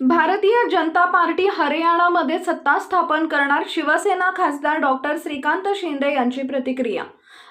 Bharatiya Janata party हरियाणामध्ये सत्ता स्थापन करणार शिवसेना खासदार डॉक्टर श्रीकांत शिंदे यांची प्रतिक्रिया.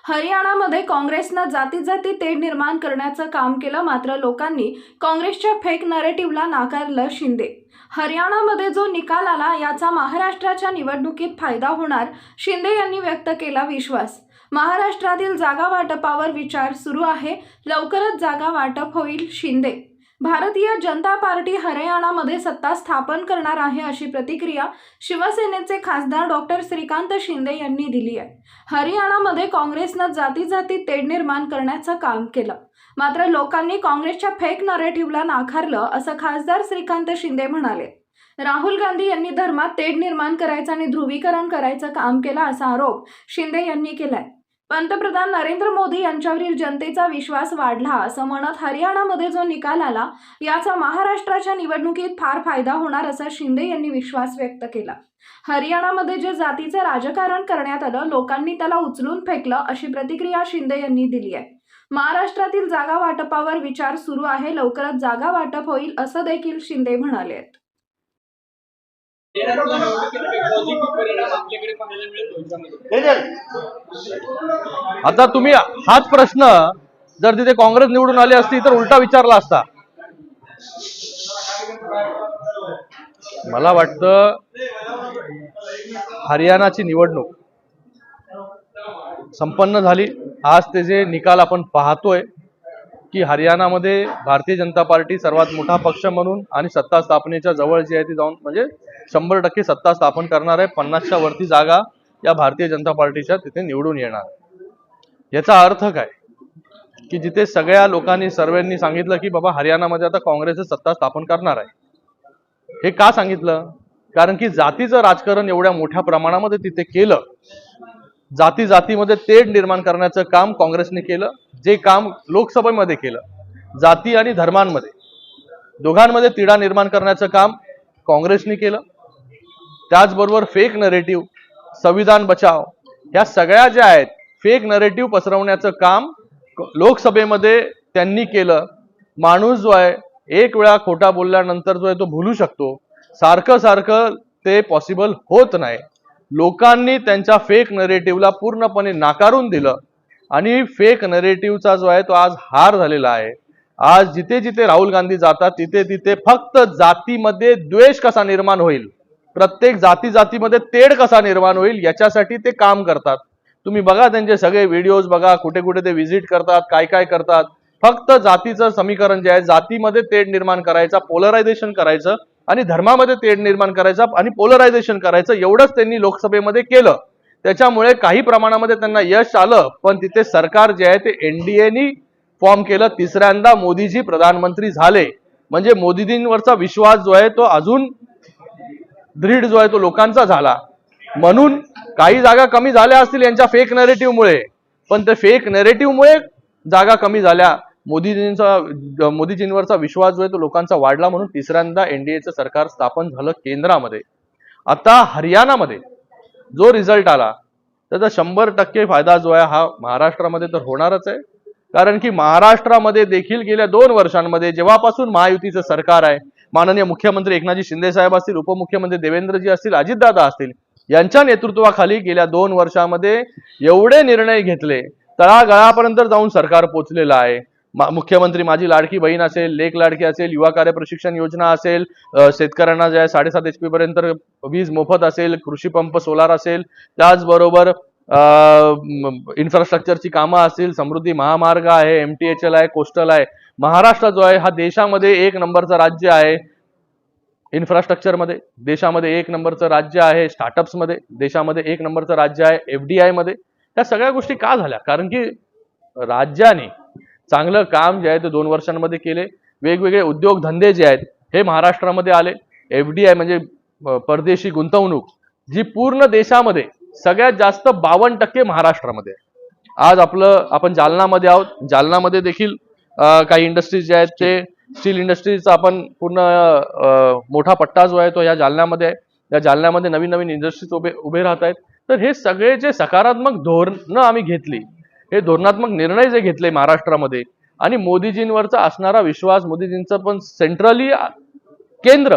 हरियाणामध्ये काँग्रेसनं जाती जाती तेढ निर्माण करण्याचं काम केलं मात्र लोकांनी काँग्रेसच्या फेक नरेटिव्हला नाकारलं शिंदे. हरियाणामध्ये जो निकाल आला याचा महाराष्ट्राच्या निवडणुकीत फायदा होणार शिंदे यांनी व्यक्त केला विश्वास. महाराष्ट्रातील जागा वाटपावर विचार सुरू आहे लवकरच जागा वाटप होईल शिंदे. भारतीय जनता पार्टी हरियाणामध्ये सत्ता स्थापन करणार आहे अशी प्रतिक्रिया शिवसेनेचे खासदार डॉक्टर श्रीकांत शिंदे यांनी दिली आहे. हरियाणामध्ये काँग्रेसनं जाती जाती तेढ निर्माण करण्याचं काम केलं. मात्र लोकांनी काँग्रेसच्या फेक नरेटिव्हला नाकारलं असं खासदार श्रीकांत शिंदे म्हणाले. राहुल गांधी यांनी धर्मात तेढ निर्माण करायचं आणि ध्रुवीकरण करायचं काम केलं असा आरोप शिंदे यांनी केलाय. पंतप्रधान नरेंद्र मोदी यांच्यावरील जनतेचा विश्वास वाढला असं म्हणत हरियाणामध्ये जो निकाल आला याचा महाराष्ट्राच्या निवडणुकीत फार फायदा होणार असा शिंदे यांनी विश्वास व्यक्त केला. हरियाणामध्ये जे जातीचं राजकारण करण्यात आलं लोकांनी त्याला उचलून फेकलं अशी प्रतिक्रिया शिंदे यांनी दिली आहे. महाराष्ट्रातील जागा वाटपावर विचार सुरू आहे लवकरच जागा वाटप होईल असं देखील शिंदे म्हणाले आहेत. आता तुम्ही हाच प्रश्न जर तिथे काँग्रेस निवडून आली असती तर उलटा विचारला असता. मला वाटतं हरियाणाची निवडणूक संपन्न झाली. आज त्याचे निकाल आपण पाहतोय की हरियाणामध्ये भारतीय जनता पार्टी सर्वात मोठा पक्ष म्हणून आणि सत्ता स्थापनेच्या जवळ जी आहे ती जाऊन म्हणजे शंभर टक्के सत्ता स्थापन करणार आहे. पन्नासच्या वरती जागा या भारतीय जनता पार्टीच्या तिथे निवडून येणार. याचा अर्थ काय? की जिथे सगळ्या लोकांनी सर्वांनी सांगितलं की बाबा हरियाणामध्ये आता काँग्रेस सत्ता स्थापन करणार आहे. हे का सांगितलं? कारण की जातीचं राजकारण एवढ्या मोठ्या प्रमाणामध्ये तिथे केलं. जाती जातीमध्ये तेढ निर्माण करण्याचं काम काँग्रेसने केलं. जे काम लोकसभेमध्ये केलं. जाती आणि धर्मांमध्ये. दोघांमध्ये तिढा निर्माण करण्याचं काम काँग्रेसने केलं. त्याचबरोबर फेक नरेटिव्ह संविधान बचाव ह्या सगळ्या ज्या आहेत फेक नरेटिव्ह पसरवण्याचं काम लोकसभेमध्ये त्यांनी केलं. माणूस जो आहे एक वेळा खोटा बोलल्यानंतर जो आहे तो भुलू शकतो. सारखं सारखं ते पॉसिबल होत नाही. लोकांनी त्यांच्या फेक नरेटिव्हला पूर्णपणे नाकारून दिलं. आणि फेक नरेटिव्हचा जो आहे तो आज हार झालेला आहे. आज जिथे जिथे राहुल गांधी जातात तिथे तिथे फक्त जातीमध्ये द्वेष कसा निर्माण होईल? प्रत्येक जाती जातीमध्ये तेढ कसा निर्माण होईल याच्यासाठी ते काम करतात. तुम्ही बघा त्यांचे सगळे व्हिडिओज बघा कुठे कुठे ते व्हिजिट करतात काय काय करतात. फक्त जातीचं समीकरण जे आहे जातीमध्ये तेढ निर्माण करायचा पोलरायझेशन करायचं आणि धर्मामध्ये तेढ निर्माण करायचा आणि पोलरायझेशन करायचं एवढंच त्यांनी लोकसभेमध्ये केलं. त्याच्यामुळे काही प्रमाणामध्ये त्यांना यश आलं पण तिथे सरकार जे आहे ते एनडीएनी फॉर्म केलं. तिसऱ्यांदा मोदीजी प्रधानमंत्री झाले. म्हणजे मोदीजींवरचा विश्वास जो आहे तो अजून दृढ जो आहे तो लोकांचा झाला. म्हणून काही जागा कमी झाल्या असतील यांच्या फेक नरेटिव्हमुळे पण ते फेक नरेटिव्हमुळे जागा कमी झाल्या. मोदीजींचा मोदीजींवरचा विश्वास जो आहे तो लोकांचा वाढला म्हणून तिसऱ्यांदा एनडीएचं सरकार स्थापन झालं केंद्रामध्ये. आता हरियाणामध्ये जो रिझल्ट आला त्याचा शंभर टक्के फायदा जो आहे हा महाराष्ट्रामध्ये तर होणारच आहे. कारण की महाराष्ट्रामध्ये देखील गेल्या दोन वर्षांमध्ये जेव्हापासून महायुतीचं सरकार आहे माननीय मुख्यमंत्री एकनाथजी शिंदे साहेब असतील उपमुख्यमंत्री देवेंद्रजी असतील अजितदादा असतील यांच्या नेतृत्वाखाली गेल्या दोन वर्षामध्ये एवढे निर्णय घेतले तळागाळापर्यंत जाऊन सरकार पोचलेलं आहे. मा- मुख्यमंत्री माझी लाडकी बहीण असेल लेख लाडकी असेल युवा कार्य प्रशिक्षण योजना असेल शेतकऱ्यांना जे आहे साडेसात एच पी पर्यंत वीज मोफत असेल कृषी पंप सोलार असेल त्याचबरोबर इन्फ्रास्ट्रक्चरची कामं असतील समृद्धी महामार्ग आहे एम टी एच एल आहे कोस्टल आहे महाराष्ट्र जो आहे हा देशामध्ये एक नंबरचं राज्य आहे. इन्फ्रास्ट्रक्चरमध्ये देशामध्ये एक नंबरचं राज्य आहे. स्टार्टअप्समध्ये देशामध्ये एक नंबरचं राज्य आहे. एफ डी आयमध्ये त्या सगळ्या गोष्टी का झाल्या? कारण की राज्याने चांगलं काम जे आहे ते दोन वर्षांमध्ये केले. वेगवेगळे उद्योगधंदे जे आहेत हे महाराष्ट्रामध्ये आले. एफ डी आय म्हणजे परदेशी गुंतवणूक जी पूर्ण देशामध्ये सगळ्यात जास्त बावन्न टक्के महाराष्ट्रामध्ये आहे. आज आपलं आपण जालनामध्ये आहोत. जालनामध्ये देखील काही इंडस्ट्रीज जे आहेत ते स्टील इंडस्ट्रीजचा आपण पूर्ण मोठा पट्टा जो आहे तो या जालन्यामध्ये आहे. या जालन्यामध्ये नवीन नवीन इंडस्ट्रीज उभे उभे राहत आहेत. तर हे सगळे जे सकारात्मक धोरणं आम्ही घेतली हे धोरणात्मक निर्णय जे घेतले महाराष्ट्रामध्ये आणि मोदीजींवरचा असणारा विश्वास मोदीजींचं पण सेंट्रली केंद्र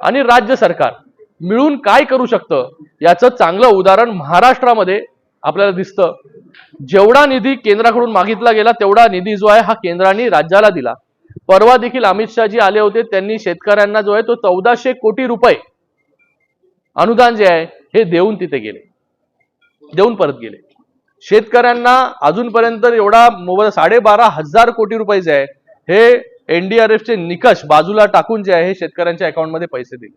आणि राज्य सरकार मिळून काय करू शकतं याचं चांगलं उदाहरण महाराष्ट्रामध्ये आपल्याला दिसतं. जेवढा निधी केंद्राकडून मागितला गेला तेवढा निधी जो आहे हा केंद्राने राज्याला दिला. परवा देखील अमित शहाजी आले होते त्यांनी शेतकऱ्यांना जो आहे तो चौदाशे कोटी रुपये अनुदान जे आहे हे देऊन तिथे गेले. देऊन परत गेले. शेतकऱ्यांना अजूनपर्यंत एवढा मोबाईल साडेबारा हजार कोटी रुपये जे आहे हे एनडीआरएफचे निकष बाजूला टाकून जे आहे हे शेतकऱ्यांच्या अकाउंटमध्ये पैसे दिले.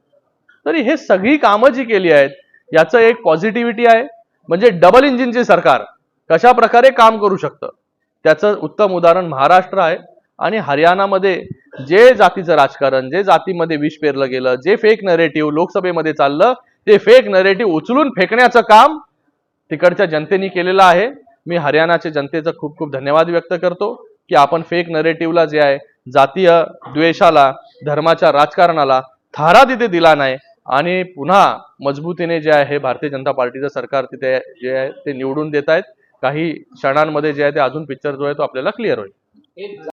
तरी हे सगळी कामं जी केली आहेत याचं एक पॉझिटिव्हिटी आहे म्हणजे डबल इंजिनचे सरकार कशा प्रकारे काम करू शकतं? त्याचं उत्तम उदाहरण महाराष्ट्र आहे. आणि हरियाणामध्ये जे जातीचं राजकारण जे जातीमध्ये विष पेरलं गेलं जे फेक नरेटिव्ह लोकसभेमध्ये चाललं ते फेक नरेटिव्ह उचलून फेकण्याचं काम तिकडच्या जनतेने केलेलं आहे. मी हरियाणाच्या जनतेचा खूप खूप धन्यवाद व्यक्त करतो की आपण फेक नरेटिव्हला जे आहे जातीय द्वेषाला धर्माच्या राजकारणाला थारा तिथे दिला नाही. आणि पुन्हा मजबूतीने जे आहे भारतीय जनता पार्टीचं सरकार तिथे जे आहे ते निवडून देत आहेत काही क्षणांमध्ये जे आहे ते अजून पिक्चर जो आहे तो आपल्याला क्लिअर होईल.